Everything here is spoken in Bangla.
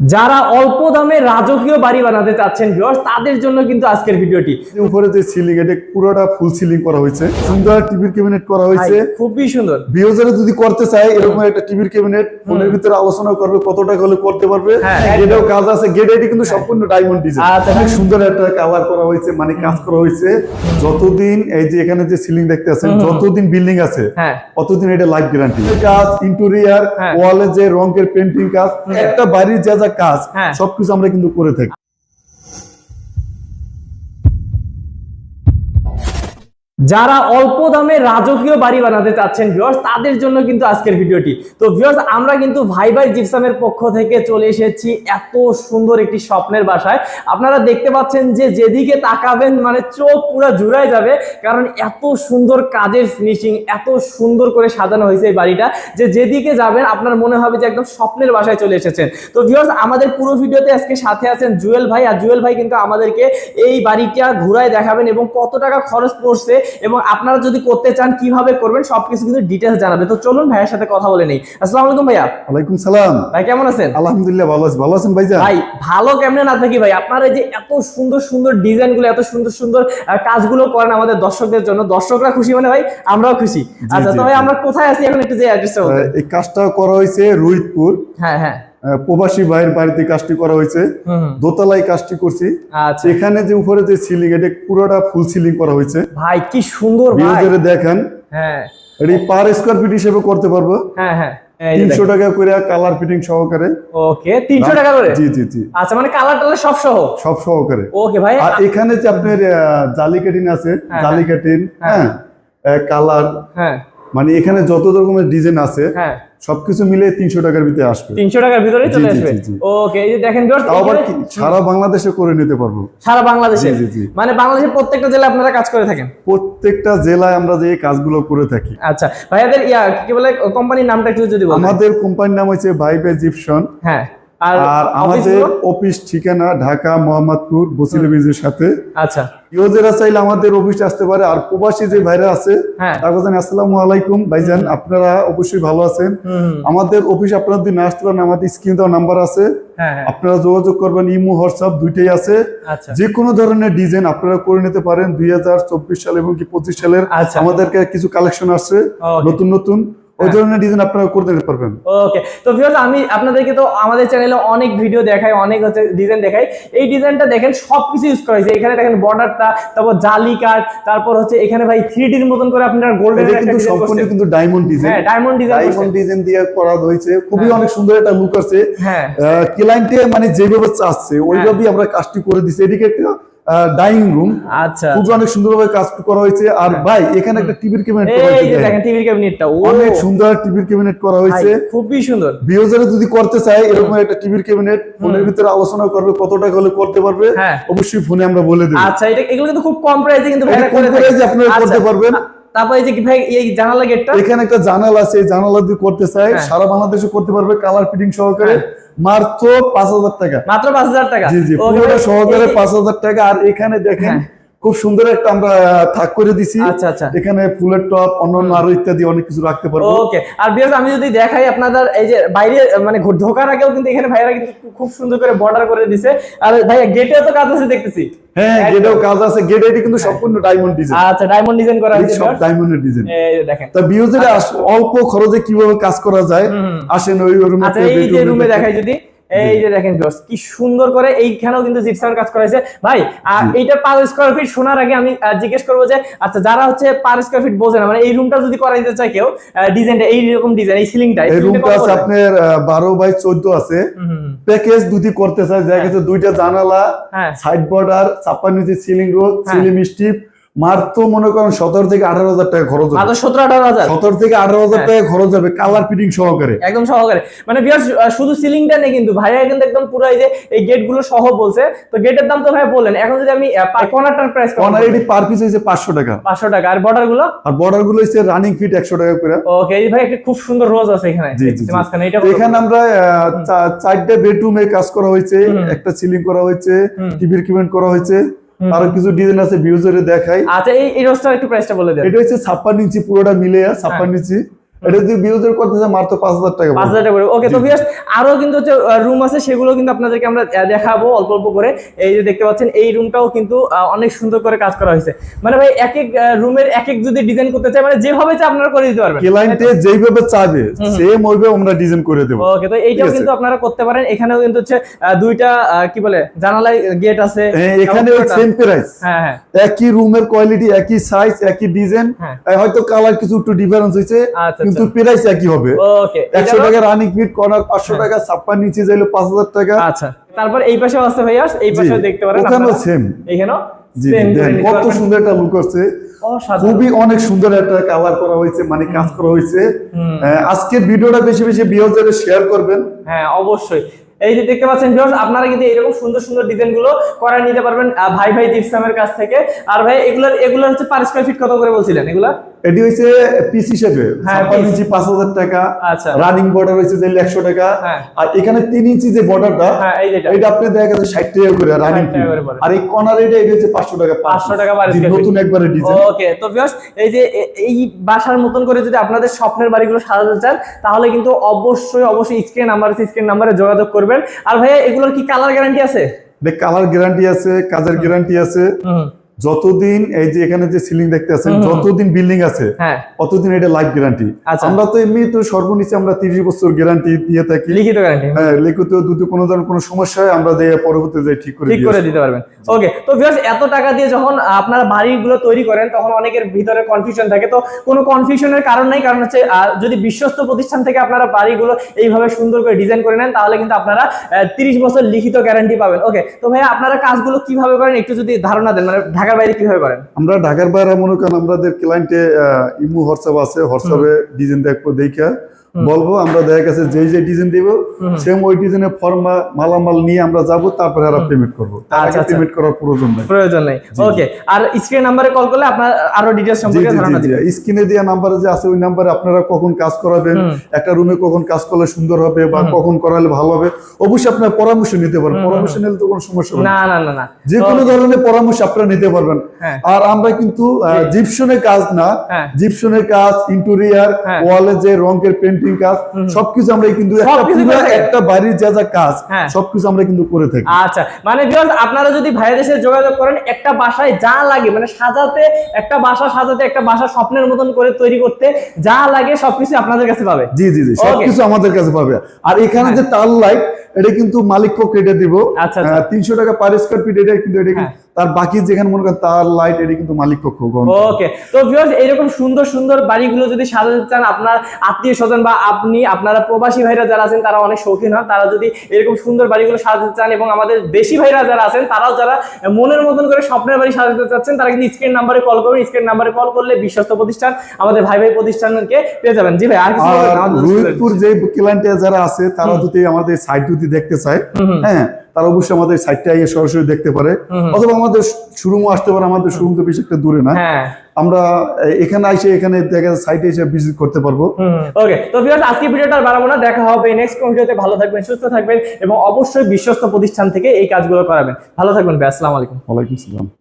যারা অল্প দামে রাজকীয় বাড়ি বানাতে চাচ্ছেন ভিউয়ার্স তাদের জন্য কিন্তু আজকের ভিডিওটি। উপরে যে সিলিং এটা পুরোটা ফুল সিলিং করা হয়েছে। সুন্দর টিভির ক্যাবিনেট করা হয়েছে। খুবই সুন্দর। বিয়োজারে যদি করতে চায় এরকম একটা টিভির ক্যাবিনেট ফোনের ভিতরে আলোচনা করবে কত টাকা হলে করতে পারবে। হ্যাঁ, গেটেও কাজ আছে গেট এটি কিন্তু সম্পূর্ণ ডায়মন্ড ডিজাইন আচ্ছা, সুন্দর একটা কালার করা হয়েছে মানে কাজ করা হয়েছে। যতদিন এই যে এখানে যে সিলিং দেখতে আছেন যতদিন বিল্ডিং আছে হ্যাঁ। অতদিন এটা লাইফ গ্যারান্টি কাজ ইন্টেরিয়ার হ্যাঁ। ওয়ালে যে রঙের পেন্টিং কাজ একটা বাড়ির যা যা কাজ হ্যাঁ। সবকিছু আমরা কিন্তু করে থাকি যারা অল্প দামে রাজকীয় বাড়ি বানাতে চাচ্ছেন ভিউয়ার্স তাদের জন্য কিন্তু আজকের ভিডিওটি। তো ভিউয়ার্স আমরা কিন্তু ভাই ভাই জিপসামের পক্ষ থেকে চলে এসেছি এত সুন্দর একটি স্বপ্নের বাসায়। আপনারা দেখতে পাচ্ছেন যে যেদিকে তাকাবেন মানে চোখ পুরো জুড়ায় যাবে, কারণ এত সুন্দর কাজের ফিনিশিং এত সুন্দর করে সাজানো হয়েছে এই বাড়িটা, যে যেদিকে যাবেন, আপনার মনে হবে যে একদম স্বপ্নের বাসায় চলে এসেছেন। তো ভিউয়ার্স আমাদের পুরো ভিডিওতে আজকে সাথে আছেন জুয়েল ভাই, আর জুয়েল ভাই কিন্তু আমাদেরকে এই বাড়িটা ঘুরায় দেখাবেন এবং কত টাকা খরচ পড়ছে এবং আপনারা যদি করতে চান কীভাবে করবেন সবকিছু কিন্তু ডিটেলস জানাবে। তো চলুন ভাইয়ের সাথে কথা বলে নেই। আসসালামু আলাইকুম ভাইয়া। ওয়ালাইকুম সালাম। ভাই কেমন আছেন? আলহামদুলিল্লাহ ভালো আছি। ভালো আছেন ভাইজান? ভাই ভালো কেমনে না থাকি ভাই? আপনারা এই যে এত সুন্দর সুন্দর ডিজাইনগুলো এত সুন্দর সুন্দর কাজগুলো করেন আমাদের দর্শকদের জন্য। দর্শকরা খুশি মানে ভাই আমরাও খুশি। আচ্ছা তো ভাই আমরা কোথায় আছি এখন একটু যে অ্যাড্রেসটা এই কাজটা করা হয়েছে রোহিতপুর। হ্যাঁ হ্যাঁ। প্রবাসী ভাইয়ের বাড়িতে কাজটি করা হয়েছে। দোতলায় কাজটি করছি। আচ্ছা। এখানে যে উপরে যে সিলিং এটা পুরোটা ফুল সিলিং করা হয়েছে। ভাই কি সুন্দর ভাই। দেখেন। হ্যাঁ। এটি পার স্কোয়ার ফিট হিসেবে করতে পারব। হ্যাঁ হ্যাঁ। তিনশো টাকা করে কালার ফিটিং সহকারে। ওকে তিনশো টাকা করে? জি জি জি। আচ্ছা মানে কালার টালার সব সহ? সব সহকারে। ওকে ভাই আর এখানে যে আপনার জালি কাটিং আছে হ্যাঁ, জালি কাটিং হ্যাঁ। হ্যাঁ কালার হ্যাঁ। মানে এখানে যত রকমের ডিজাইন আছে হ্যাঁ। সবকিছু মিলে তিনশো টাকার ভিতরে আসবে। তিনশো টাকার ভিতরে চলে আসবে। ওকে এই যে দেখেন আবার সারা বাংলাদেশে করে নিতে পারব। সারা বাংলাদেশে। মানে বাংলাদেশের প্রত্যেকটা জেলায় আপনারা কাজ করে থাকেন? প্রত্যেকটা জেলায় আমরা যে কাজগুলো করে থাকি। আচ্ছা ভাইয়াদের ইয়া কি বলে কোম্পানির নামটা একটু যদি আমাদের কোম্পানির নাম হচ্ছে ভাইবে জিপসন হ্যাঁ আর আর আমাদের অফিস ঠিকানা ঢাকা মোহাম্মদপুর বসিল সাথে। আচ্ছা। ইউজারা চাইলে আমাদের অফিসে আসতে পারে। আর প্রবাসী যে ভাইরা আছে হ্যাঁ। বলছেন আসসালামু আলাইকুম ভাইজান আপনারা অবশ্যই ভালো আছেন? আমাদের অফিস আপনারা যদি না আসতে পারেন আমাদের স্ক্রিন দেওয়া নাম্বার আছে। হ্যাঁ হ্যাঁ। আপনারা যোগাযোগ করবেন ইমো হোয়াটসঅ্যাপ দুইটাই আছে। আচ্ছা। যে কোনো ধরনের ডিজাইন আপনারা করে নিতে পারেন দুই হাজার চব্বিশ সাল এবং কি পঁচিশ সালের আচ্ছা। আমাদেরকে কিছু কালেকশন আসছে নতুন নতুন। ওই হ্যাঁ। ধরনের ডিজাইন আপনারা করে নিতে পারবেন। ওকে তো ভিউয়ার্স আমি আপনাদেরকে তো আমাদের চ্যানেলে অনেক ভিডিও দেখাই অনেক হচ্ছে ডিজাইন দেখাই। এই ডিজাইনটা দেখেন সবকিছু ইউজ করা হয়েছে। এখানে দেখেন বর্ডারটা তারপর জালি কাট তারপর হচ্ছে এখানে ভাই থ্রি ডির মতন করে আপনারা গোল্ডেন এটা কিন্তু সম্পূর্ণ কিন্তু ডায়মন্ড ডিজাইন হ্যাঁ ডায়মন্ড ডিজাইন ডায়মন্ড ডিজাইন দিয়ে করা হয়েছে। খুবই হ্যাঁ। অনেক সুন্দর একটা লুক আছে। হ্যাঁ। ক্লায়েন্টে মানে যেভাবে চাচ্ছে ওইভাবেই আমরা কাজটি করে দিচ্ছি। এদিকে একটা ডাইনিং রুম আচ্ছা। খুবই অনেক সুন্দরভাবে কাজ করা হয়েছে। আর ভাই এখানে একটা টিভির ক্যাবিনেট করা হয়েছে যে দেখেন। টিভির ক্যাবিনেটটা অনেক সুন্দর টিভির ক্যাবিনেট করা হয়েছে। খুবই সুন্দর। যদি করতে চায় এরকম একটা টিভির ক্যাবিনেট ফোনের ভিতরে আলোচনা করবে কত টাকা হলে করতে পারবে হ্যাঁ। অবশ্যই ফোনে আমরা বলে দেবো। আচ্ছা এটা এগুলো কিন্তু খুব কম প্রাইসে কিন্তু ভাইরা করে। আপনারা আচ্ছা, করতে পারবেন। তারপর এই যে ভাই এই জানালা গেটটা এখানে একটা জানালা আছে এই জানালা যদি করতে চায় হ্যাঁ। সারা বাংলাদেশে করতে পারবে কালার ফিটিং সহকারে। মাত্র পাঁচ হাজার টাকা। মাত্র পাঁচ হাজার টাকা। জি জি পুরোটা সহকারে পাঁচ হাজার টাকা। আর এখানে দেখেন হ্যাঁ। খুব সুন্দর একটা আমরা থাক করে দিছি। আচ্ছা আচ্ছা। এখানে ফুলের টপ অন্যান্য আরও ইত্যাদি অনেক কিছু রাখতে পারব। ওকে আর বিয়াস আমি যদি দেখাই আপনাদের এই যে বাইরে মানে ঢোকার আগেও কিন্তু এখানে ভাইরা কিন্তু খুব সুন্দর করে বর্ডার করে দিছে। আর ভাইয়া গেটে তো কাজ আছে দেখতেছি। হ্যাঁ। গেটেও কাজ আছে। গেট এটি কিন্তু সম্পূর্ণ ডায়মন্ড ডিজাইন আচ্ছা ডায়মন্ড ডিজাইন করা হয়েছে সব ডায়মন্ডের ডিজাইন এই দেখেন। তা বিউজের অল্প খরচে কীভাবে কাজ করা যায়। আসেন ওই রুমে আচ্ছা এই যে রুমে দেখাই যদি। এই যে দেখেন ভিউয়ার্স কি সুন্দর করে এইখানেও কিন্তু জিপসাম কাজ করা হয়েছে ভাই আর এইটা পার স্কয়ার ফিট শোনার আগে আমি জিজ্ঞেস করব যে আচ্ছা যারা হচ্ছে পার স্কয়ার ফিট বোঝে না মানে এই রুমটা যদি করা দিতে চায় কেউ ডিজাইনটা এই রকম ডিজাইন এই সিলিংটা এই রুমটা আছে আপনার বারো বাই চোদ্দ আছে। প্যাকেজ দুটি করতে চাই দেখা গেছে দুইটা জানালা হ্যাঁ। সাইড বর্ডার চাপার নিচে সিলিং রোড হ্যাঁ। সিলিং স্টিপ মাত্র মনে করেন সতেরো থেকে আঠারো হাজার টাকা খরচ হবে। সতেরো আঠারো হাজার? সতেরো থেকে আঠারো হাজার হ্যাঁ। টাকা খরচ হবে কালার ফিটিং সহকারে। একদম সহকারে। মানে ভিউয়ার্স শুধু সিলিংটা নেই কিন্তু ভাইয়া কিন্তু একদম পুরো এই যে এই গেটগুলো সহ বলছে। তো গেটের দাম তো ভাই বললেন এখন যদি আমি কর্নারটার প্রাইস কর্নার এটি পার পিস হয়েছে পাঁচশো টাকা। পাঁচশো টাকা। আর বর্ডারগুলো? আর বর্ডারগুলো হচ্ছে রানিং ফিট একশো টাকা করে। ওকে এই ভাই একটা খুব সুন্দর রোজ আছে এখানে। মাঝখানে এটা এখানে আমরা চারটে বেডরুমে কাজ করা হয়েছে একটা সিলিং করা হয়েছে। টিভির কিমেন্ট করা হয়েছে। আরও কিছু ডিজাইন আছে ভিউজারে দেখাই। আচ্ছা এই রোজটার একটু প্রাইসটা বলে দেন। এটা হচ্ছে ছাপ্পান্ন ইঞ্চি পুরোটা মিলে ছাপ্পান্ন ইঞ্চি। এটা যদি করতে চায় মাত্র পাঁচ হাজার টাকা পাঁচ পড়বে। হাজার টাকা করে ওকে তো ভিউয়ার্স আরও কিন্তু রুম আছে সেগুলো কিন্তু আপনাদেরকে আমরা দেখাবো অল্প অল্প করে। এই যে দেখতে পাচ্ছেন এই রুমটাও কিন্তু অনেক সুন্দর করে কাজ করা হয়েছে। মানে ভাই এক এক রুমের এক এক যদি ডিজাইন করতে চাই মানে যেভাবে চাই আপনারা করে দিতে পারবেন। ক্লায়েন্টে যেইভাবে চাবে সেম ওইভাবে আমরা ডিজাইন করে দেবো। ওকে তো এইটাও কিন্তু আপনারা করতে পারেন। এখানেও কিন্তু হচ্ছে দুইটা কি বলে জানালায় গেট আছে। এখানে সেম প্রাইস হ্যাঁ হ্যাঁ। একই রুমের কোয়ালিটি একই সাইজ একই ডিজাইন হ্যাঁ। হয়তো কালার কিছু একটু ডিফারেন্স হয়েছে। আচ্ছা, কিন্তু প্রাইস একই হবে। ওকে একশো টাকা রানিং ফিট কর্নার পাঁচশো টাকা ছাপ্পান নিচে যাইলো পাঁচ হাজার টাকা। আচ্ছা তারপর এই পাশেও আছে ভাইয়া এই পাশে পাশেও দেখতে পারেন ওখানেও ওখানে সেম এখানেও কত সুন্দর একটা লুক আছে খুবই অনেক সুন্দর একটা কালার করা হয়েছে মানে কাজ করা হয়েছে। আজকে আহ, আজকের ভিডিওটা বেশি বেশি বিয়োজনে শেয়ার করবেন। হ্যাঁ অবশ্যই। এই যে দেখতে পাচ্ছেন ভিউয়ার্স আপনারা কিন্তু এরকম সুন্দর সুন্দর ডিজাইনগুলো করে নিতে পারবেন ভাই ভাই জিপসামের কাছ থেকে আর ভাই এগুলোর এগুলো হচ্ছে পার স্কয়ার ফিট কত করে বলছিলেন এগুলা এটি হয়েছে পিস হিসেবে হ্যাঁ, ছাপ্পান্ন। ইঞ্চি পাঁচ হাজার টাকা আচ্ছা। রানিং বর্ডার হয়েছে যে একশো টাকা হ্যাঁ। আর এখানে তিন ইঞ্চি যে বর্ডারটা হ্যাঁ এটা আপনি দেখা গেছে ষাট টাকা করে রানিং 60 টাকা করে পড়ে। আর এই কর্নার এটা এটা হচ্ছে পাঁচশো টাকা 500 টাকা। জি, square feet। নতুন একবারে ডিজাইন ওকে তো ভিউয়ার্স এই যে এই বাসার মতন করে যদি আপনাদের স্বপ্নের বাড়িগুলো সাজাতে চান তাহলে কিন্তু অবশ্যই অবশ্যই স্ক্রিন নাম্বার আছে স্ক্রিন নাম্বারে যোগাযোগ করবেন আর ভাইয়া এগুলোর কি কালার গ্যারান্টি আছে? কালার গ্যারান্টি আছে কাজের গ্যারান্টি আছে। যতদিন এই যে এখানে যে সিলিং দেখতে আছেন যতদিন বিল্ডিং আছে হ্যাঁ। অতদিন এটা লাইফ গ্যারান্টি আচ্ছা। আমরা তো এমনি তো সর্বনিচে আমরা তিরিশ বছর গ্যারান্টি দিয়ে থাকি। লিখিত গ্যারান্টি হ্যাঁ লিখিত যদি কোনো ধরনের কোনো সমস্যা হয় আমরা যে পরবর্তী যে ঠিক করে ঠিক করে দিতে পারবেন। ওকে তো ভিউয়ার্স এত টাকা দিয়ে যখন আপনারা বাড়িগুলো তৈরি করেন তখন অনেকের ভিতরে কনফিউশন থাকে। তো কোনো কনফিউশনের কারণ নাই কারণ হচ্ছে যদি বিশ্বস্ত প্রতিষ্ঠান থেকে আপনারা বাড়িগুলো এইভাবে সুন্দর করে ডিজাইন করে নেন তাহলে কিন্তু আপনারা তিরিশ বছর লিখিত গ্যারান্টি পাবেন। ওকে তো ভাইয়া আপনারা কাজগুলো কীভাবে করেন একটু যদি ধারণা দেন মানে ঢাকার বাইরে কীভাবে করেন? আমরা ঢাকার বাইরে মনে করেন আমাদের ক্লায়েন্টে ইমু হোয়াটসঅ্যাপ আছে হোয়াটসঅ্যাপে ডিজাইন দেখব দেখা বলব আমরা দেখা গেছে যেই যে ডিজাইন দিব সেম ওই ডিজাইনের ফর্ম মালামাল নিয়ে আমরা যাব তারপরে আর পেমেন্ট করব। তার আচ্ছা, আগে আচ্ছা। পেমেন্ট করার প্রয়োজন নেই। প্রয়োজন নেই। ওকে আর স্ক্রিন নাম্বারে কল করলে আপনার আরও ডিটেলস জি সম্পর্কে ধারণা জি। দিবেন স্ক্রিনে দেওয়া নাম্বারে যে আছে ওই নাম্বারে আপনারা কখন কাজ করাবেন একটা রুমে কখন কাজ করলে সুন্দর হবে বা কখন করালে ভালো হবে অবশ্যই আপনার পরামর্শ নিতে পারেন। পরামর্শ নিলে তো কোনো সমস্যা হবে না। না না না যে কোনো ধরনের পরামর্শ আপনারা নিতে পারবেন। হ্যাঁ। আর আমরা কিন্তু জিপসনের কাজ না হ্যাঁ। জিপসনের কাজ ইন্টেরিয়ার হ্যাঁ। ওয়ালে যে রঙের পেন্টিং কাজ সবকিছু আমরা কিন্তু একটা বাড়ির যা যা কাজ হ্যাঁ। সবকিছু আমরা কিন্তু করে থাকি। আচ্ছা মানে ভিউয়ার্স আপনারা যদি ভাইয়াদের সাথে যোগাযোগ করেন একটা বাসায় যা লাগে মানে সাজাতে একটা বাসা সাজাতে একটা বাসা স্বপ্নের মতন করে তৈরি করতে যা লাগে সবকিছু আপনাদের কাছে পাবে। জি জি জি সবকিছু আমাদের কাছে পাবে। আর এখানে যে তার লাইট এটা কিন্তু মালিক পক্ষ এটা দিব। আচ্ছা, আচ্ছা। তিনশো টাকা পার স্কোয়ার ফিট এটা কিন্তু এটা কিন্তু- তার বাকি যেখানে মনে করেন তার লাইট এটা কিন্তু মালিক পক্ষ ওকে তো ভিউয়ার্স এরকম সুন্দর সুন্দর বাড়িগুলো যদি সাজাতে চান আপনার আত্মীয় স্বজন বা আপনি আপনারা প্রবাসী ভাইরা যারা আছেন তারা অনেক শৌখিন হন। তারা যদি এরকম সুন্দর বাড়িগুলো সাজাতে চান এবং আমাদের দেশি ভাইরা যারা আছেন তারাও যারা মনের মতন করে স্বপ্নের বাড়ি সাজাতে চাচ্ছেন তারা কিন্তু স্ক্রিন নাম্বারে কল করবেন স্ক্রিন নাম্বারে কল করলে বিশ্বস্ত প্রতিষ্ঠান আমাদের ভাই ভাই প্রতিষ্ঠানকে পেয়ে যাবেন। জি ভাই আর কিছু যে ক্লায়েন্ট যারা আছে তারা যদি আমাদের সাইট যদি দেখতে চায় হ্যাঁ তারা অবশ্যই আমাদের সাইটটা আইয়ে সরাসরি দেখতে পারে। অথবা আমাদের শোরুমও আসতে পারে আমাদের শোরুম তো বেশি একটা দূরে না। হ্যাঁ। আমরা এখানে এসে এখানে দেখা সাইটে এসে ভিজিট করতে পারব। ওকে তো ভিউয়ার্স আজকে ভিডিওটা আর বাড়াবো না। দেখা হবে নেক্সট কোন ভিডিওতে। ভালো থাকবেন সুস্থ থাকবেন এবং অবশ্যই বিশ্বস্ত প্রতিষ্ঠান থেকে এই কাজগুলো করাবেন। ভালো থাকবেন ভাই আসসালামু আলাইকুম। ওয়া আলাইকুম সালাম